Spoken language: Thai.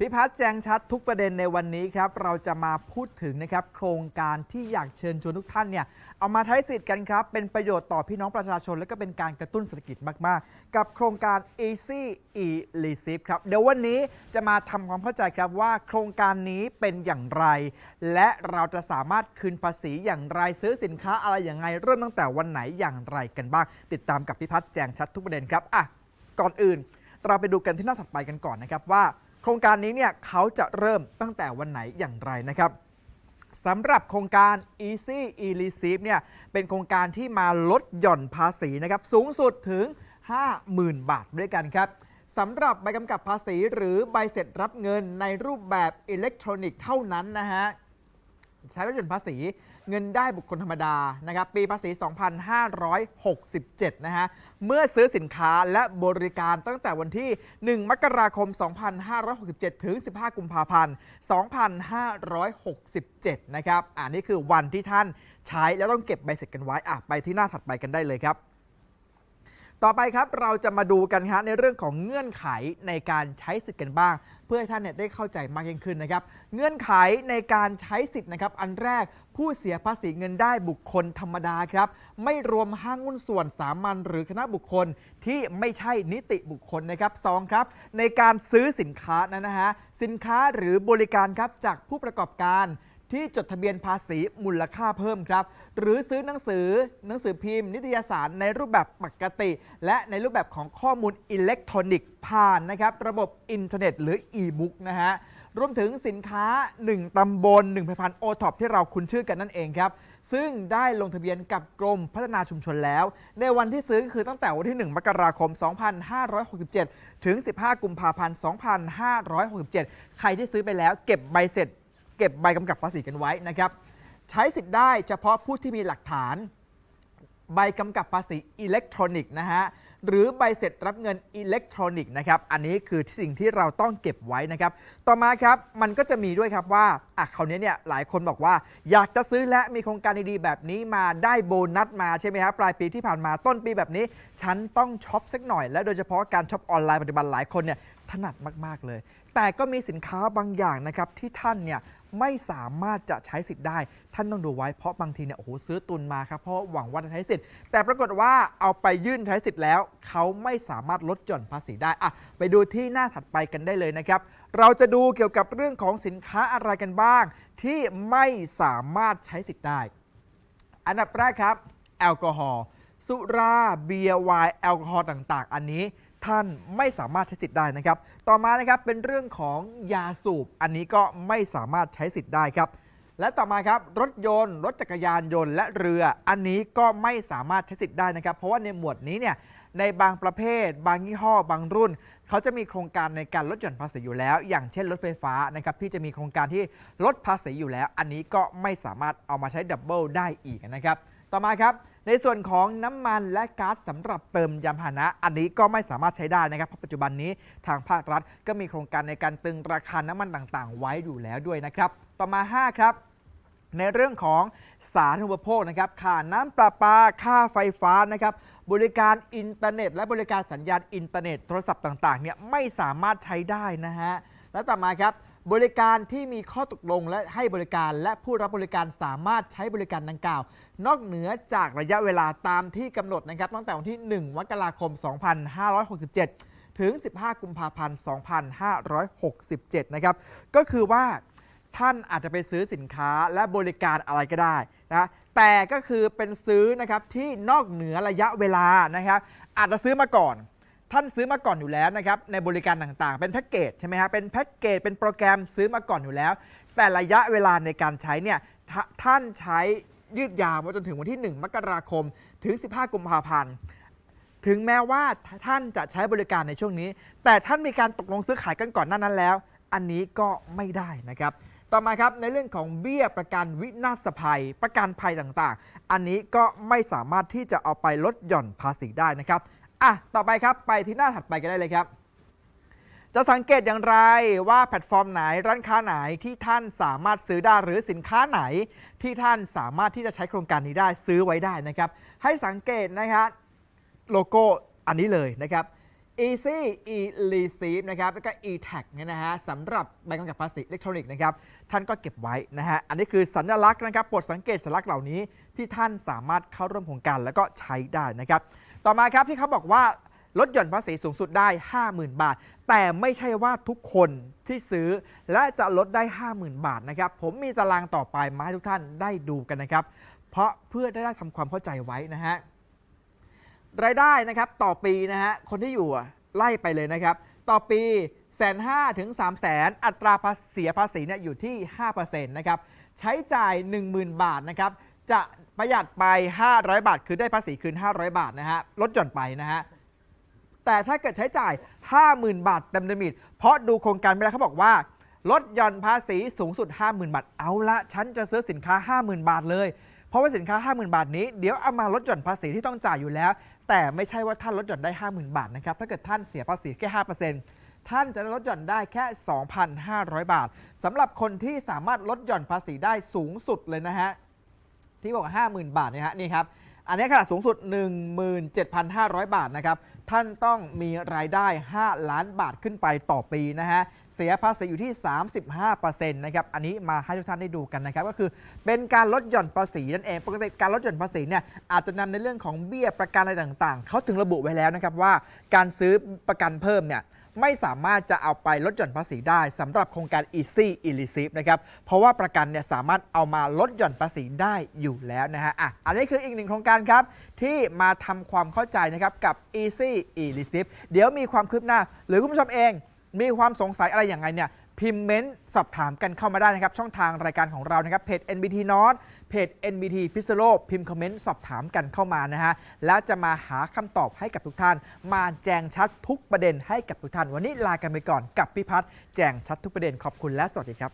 พิพัฒน์แจงชัดทุกประเด็นในวันนี้ครับ เราจะมาพูดถึงนะครับ โครงการที่อยากเชิญชวนทุกท่านเนี่ยเอามาใช้สิทธิ์กันครับ เป็นประโยชน์ต่อพี่น้องประชาชน และก็เป็นการกระตุ้นเศรษฐกิจมาก ๆ กับโครงการ Easy e Receive ครับ เดี๋ยววันนี้จะมาทำความเข้าใจครับว่าโครงการนี้เป็นอย่างไร และเราจะสามารถคืนภาษีอย่างไรซื้อสินค้าอะไรอย่างไงเริ่มตั้งแต่วันไหนอย่างไรกันบ้าง ติดตามกับพิพัฒน์แจงชัดทุกประเด็นครับอะก่อนอื่น เราไปดูกันที่หน้าถัดไปกันก่อนนะครับว่า ครงการนี้เนี่ยเขาจะเริ่มตั้งแต่วันไหนอย่างไรนะครับสำหรับโครงการ Easy e Receive เนี่ยเป็นโครงการที่มาลดหย่อนภาษีนะครับสูงสุดถึง 50,000 บาทด้วยกันครับสำหรับใบกำกับภาษีหรือใบเสร็จรับเงินในรูปแบบอิเล็กทรอนิกส์เท่านั้นนะฮะ ใช้รถยนต์ภาษี เงินได้บุคคลธรรมดานะครับปีภาษี 2567 นะฮะเมื่อซื้อสินค้าและบริการตั้งแต่วันที่ 1 มกราคม 2567 ถึง 15 กุมภาพันธ์ 2567 นะครับอันนี้คือวันที่ท่านใช้แล้วต้องเก็บใบเสร็จกันไว้อะไปที่หน้าถัดไปกันได้เลยครับ ต่อไปครับเราจะมาดูกันครับในเรื่องของเงื่อนไขในการใช้สิทธิ์กันบ้าง เพื่อให้ท่านเนี่ยได้เข้าใจมากยิ่งขึ้นนะครับ เงื่อนไขในการใช้สิทธิ์นะครับ อันแรกผู้เสียภาษีเงินได้บุคคลธรรมดาครับ ไม่รวมห้างหุ้นส่วนสามัญหรือคณะบุคคลที่ไม่ใช่นิติบุคคลนะครับสองครับ ในการซื้อสินค้านั้นนะฮะสินค้าหรือบริการครับจากผู้ประกอบการ ที่จดทะเบียนภาษีมูลค่าเพิ่มครับ หรือซื้อหนังสือหนังสือพิมพ์ นิตยสารในรูปแบบปกติ และในรูปแบบของข้อมูลอิเล็กทรอนิกส์ผ่านนะครับระบบอินเทอร์เน็ตหรืออีบุ๊กนะฮะรวมถึงสินค้า 1 ตำบล1ผลิตภัณฑ์โอท็อปที่เราคุ้นชื่อกันนั่นเองครับ ซึ่งได้ลงทะเบียนกับกรมพัฒนาชุมชนแล้ว ในวันที่ซื้อก็คือตั้งแต่วันที่ 1 มกราคม 2567 ถึง 15 กุมภาพันธ์ 2567 ใครที่ซื้อไปแล้วเก็บใบเสร็จ เก็บใบกำกับภาษีกันไว้นะครับ ใช้สิทธิ์ได้เฉพาะผู้ที่มีหลักฐาน ใบกำกับภาษีอิเล็กทรอนิกส์นะฮะหรือใบเสร็จรับเงินอิเล็กทรอนิกส์นะครับ อันนี้คือสิ่งที่เราต้องเก็บไว้นะครับ ต่อมาครับมันก็จะมีด้วยครับว่าอะคราวนี้เนี่ยหลายคนบอกว่า อยากจะซื้อและมีโครงการดีๆแบบนี้มาได้โบนัสมาใช่ไหมครับปลายปีที่ผ่านมาต้นปีแบบนี้ ฉันต้องช็อปสักหน่อย และโดยเฉพาะการช็อปออนไลน์ปัจจุบันหลายคนเนี่ยถนัดมาก ๆ เลย แต่ก็มีสินค้าบางอย่างนะครับที่ท่านเนี่ย ไม่สามารถจะใช้สิทธิ์ได้ ท่านต้องดูไว้เพราะบางทีเนี่ยโอ้โหซื้อตุนมาครับเพราะหวังว่าจะใช้สิทธิ์แต่ปรากฏว่าเอาไปยื่นใช้สิทธิ์แล้ว เขาไม่สามารถลดหย่อนภาษีได้อะไปดูที่หน้าถัดไปกันได้เลยนะครับ เราจะดูเกี่ยวกับเรื่องของสินค้าอะไรกันบ้าง ที่ไม่สามารถใช้สิทธิ์ได้ อันดับแรกครับ แอลกอฮอล์สุราเบียร์ไวน์แอลกอฮอล์ต่าง ๆ อันนี้ ท่านไม่สามารถใช้สิทธิ์ได้นะครับ ต่อมานะครับเป็นเรื่องของยาสูบ อันนี้ก็ไม่สามารถใช้สิทธิ์ได้ครับ และต่อมาครับรถยนต์ รถจักรยานยนต์และเรือ อันนี้ก็ไม่สามารถใช้สิทธิ์ได้นะครับ เพราะว่าในหมวดนี้เนี่ยในบางประเภท บางยี่ห้อ บางรุ่น เขาจะมีโครงการในการลดหย่อนภาษีอยู่แล้ว อย่างเช่นรถไฟฟ้านะครับที่จะมีโครงการที่ลดภาษีอยู่แล้ว อันนี้ก็ไม่สามารถเอามาใช้ดับเบิลได้อีกนะครับ ต่อมาครับ ในส่วนของน้ำมันและก๊าซสำหรับเติมยานพาหนะ อันนี้ก็ไม่สามารถใช้ได้นะครับเพราะปัจจุบันนี้ทางภาครัฐก็มีโครงการในการตึงราคาน้ำมันต่างๆ ไว้อยู่แล้วด้วยนะครับ ต่อมา 5 ครับในเรื่องของสาธารณูปโภคนะครับค่าน้ำประปา ค่าไฟฟ้านะครับ บริการอินเทอร์เน็ต และบริการสัญญาณอินเทอร์เน็ต โทรศัพท์ต่างๆเนี่ยไม่สามารถใช้ได้นะฮะ และต่อมาครับ บริการที่มีข้อตกลงและให้บริการและผู้รับบริการสามารถใช้บริการดังกล่าว นอกเหนือจากระยะเวลาตามที่กำหนดนะครับตั้งแต่วันที่ 1 มกราคม 2567 ถึง 15 กุมภาพันธ์ 2567 นะครับ ก็คือว่าท่านอาจจะไปซื้อสินค้าและบริการอะไรก็ได้นะแต่ก็คือเป็นซื้อนะครับที่นอกเหนือระยะเวลานะครับอาจจะซื้อมาก่อน ท่านซื้อมาก่อนอยู่แล้วนะครับในบริการต่างๆ เป็นแพ็กเกจใช่ไหมครับเป็นแพ็กเกจเป็นโปรแกรมซื้อมาก่อนอยู่แล้ว แต่ระยะเวลาในการใช้เนี่ยทท่านใช้ยืดยาวมาจนถึงวันที่ 1 มกราคม ถึง 15 กุมภาพันธ์ถึงแม้ว่าท่านจะใช้บริการในช่วงนี้ แต่ท่านมีการตกลงซื้อขายกันก่อนหน้านั้นแล้ว อันนี้ก็ไม่ได้นะครับ ต่อมาครับในเรื่องของเบี้ยประกันวินาศภัย ประกันภัยต่างๆ อันนี้ก็ไม่สามารถที่จะเอาไปลดหย่อนภาษีได้นะครับ อะต่อไปครับไปที่หน้าถัดไปกันได้เลยครับ จะสังเกตอย่างไรว่าแพลตฟอร์มไหนร้านค้าไหนที่ท่านสามารถซื้อได้หรือสินค้าไหน ที่ท่านสามารถที่จะใช้โครงการนี้ได้ซื้อไว้ได้นะครับ ให้สังเกตนะครับโลโก้อันนี้เลยนะครับ Easy e receive นะครับแล้วก็ e-tag เนี่ยนะฮะสำหรับใบกำกับภาษีอิเล็กทรอนิกส์นะครับท่านก็เก็บไว้นะฮะอันนี้คือสัญลักษณ์นะครับโปรดสังเกตสัญลักษณ์เหล่านี้ที่ท่านสามารถเข้าร่วมโครงการแล้วก็ใช้ได้นะครับ ต่อมาครับที่เขาบอกว่าลดหย่อนภาษีสูงสุดได้ 50,000 บาท แต่ไม่ใช่ว่าทุกคนที่ซื้อ และจะลดได้ 50,000 บาทนะครับ ผมมีตารางต่อไปมาให้ทุกท่านได้ดูกันนะครับ เพราะเพื่อได้ทำความเข้าใจไว้นะฮะรายได้นะครับต่อปีนะฮะคนที่อยู่ไล่ไปเลยนะครับ ต่อปีแสนห้าถึง3 0 0แสนอัตราภาษีเสียภาษีเนี่ยอยู่ที่5%นะครับใช้จ่าย 10,000 บาทนะครับ จะประหยัดไป 500 บาท คือได้ภาษีคืน 500 บาทนะฮะลดหย่อนไปนะฮะแต่ถ้าเกิดใช้จ่าย 50,000 บาทเต็มลิมิต เพราะดูโครงการไปแล้วเขาบอกว่า ลดหย่อนภาษีสูงสุด 50,000 บาท เอาละฉันจะซื้อสินค้า 50,000 บาทเลย เพราะว่าสินค้า 50,000 บาทนี้ เดี๋ยวเอามาลดหย่อนภาษีที่ต้องจ่ายอยู่แล้ว แต่ไม่ใช่ว่าท่านลดหย่อนได้ 50,000 บาทนะครับ ถ้าเกิดท่านเสียภาษีแค่ 5%ท่านจะลดหย่อนได้แค่ 2,500 บาทสำหรับคนที่สามารถลดหย่อนภาษีได้สูงสุดเลยนะฮะ ที่บอกว่า50,000 บาทเนี่ยฮะนี่ครับอันนี้ขนาดสูงสุด 17,500 บาทนะครับ ท่านต้องมีรายได้ 5 ล้านบาทขึ้นไปต่อปีนะฮะ เสียภาษีอยู่ที่ 35%นะครับ อันนี้มาให้ทุกท่านได้ดูกันนะครับ ก็คือเป็นการลดหย่อนภาษีนั่นเอง ปกติการลดหย่อนภาษีเนี่ยอาจจะนำในเรื่องของเบี้ยประกันอะไรต่างๆ เขาถึงระบุไว้แล้วนะครับว่าการซื้อประกันเพิ่มเนี่ย ไม่สามารถจะเอาไปลดหย่อนภาษีได้สำหรับโครงการ Easy e l i c i p นะครับเพราะว่าประกันเนี่ยสามารถเอามาลดหย่อนภาษีได้อยู่แล้วนะฮะอะอันนี้คืออีกหนึ่งโครงการครับ ที่มาทำความเข้าใจนะครับกับ Easy e l i c i p เดี๋ยวมีความคืบหน้า หรือคุณผู้ชมเอง มีความสงสัยอะไรอย่างไรเนี่ย พิมพ์เม้นต์สอบถามกันเข้ามาได้นะครับ ช่องทางรายการของเรานะครับเพจ NBT North เพจ NBT พิษโลกพิมพ์คอมเมนต์สอบถามกันเข้ามานะฮะแล้วจะมาหาคำตอบให้กับทุกท่าน มาแจงชัดทุกประเด็นให้กับทุกท่าน วันนี้ลากันไปก่อนกับพี่พัฒน์แจงชัดทุกประเด็นขอบคุณและสวัสดีครับ